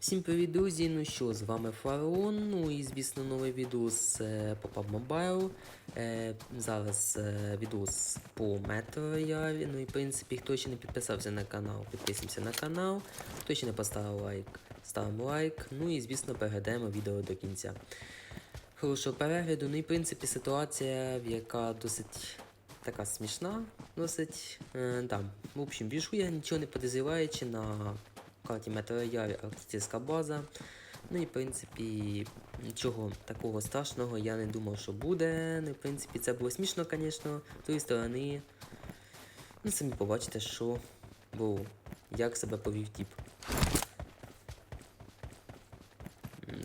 Всім привіт, друзі! Ну що, з вами Фараон. Ну і звісно, новий відос е, по PUBG Mobile. Е, зараз е, відос по Metro Royale. Ну і в принципі, хто ще не підписався на канал, підписуємося на канал. Хто ще не поставив лайк, ставимо лайк. Ну і звісно, переглядаємо відео до кінця. Хорошого перегляду. Ну і в принципі ситуація, яка досить така смішна, досить. Е, да. В общем, біжу я нічого не подозріваючи на карті Метрояль артистська база. Ну і в принципі нічого такого страшного я не думав, що буде. Ну, в принципі, це було смішно, звісно. З тої сторони. Ну, самі побачите, що було. Як себе повів тіп.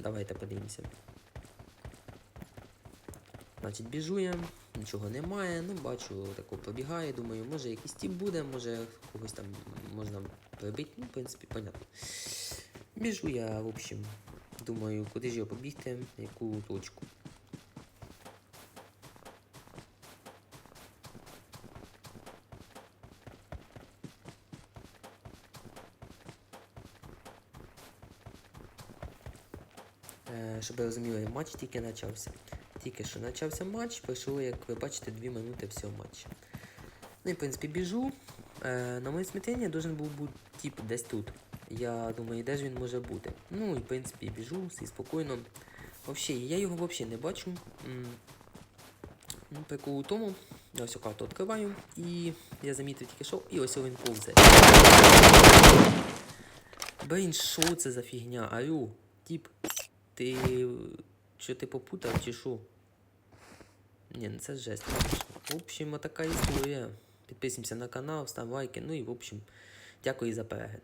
Давайте подивимося. Значить, біжу я, нічого немає, ну бачу, тако пробігає, думаю, може якийсь тіп буде, може когось там можна прибити, ну, в принципі, понятно. Біжу я, в общем, думаю, куди ж його побігти, яку точку. Е, щоб ви розуміли, матч тільки почався. Тільки що почався матч, пройшло, як ви бачите, 2 минути всього матчу. Ну і в принципі біжу. Е, на моє смітення должен був бути тип десь тут. Я думаю, де ж він може бути. Ну і в принципі біжу, всі спокійно. Вообще, я його взагалі не бачу. Ну, прикол у тому, я ось карту відкриваю, і я замітив тільки що, і ось він повзе. Блін, що це за фігня? Алю, тип, ти. Що ти попутав чи шо? Ні, ну це жесть. В общем, така історія. Підписуємося на канал, став лайки. Ну і в общем, дякую за перегляд.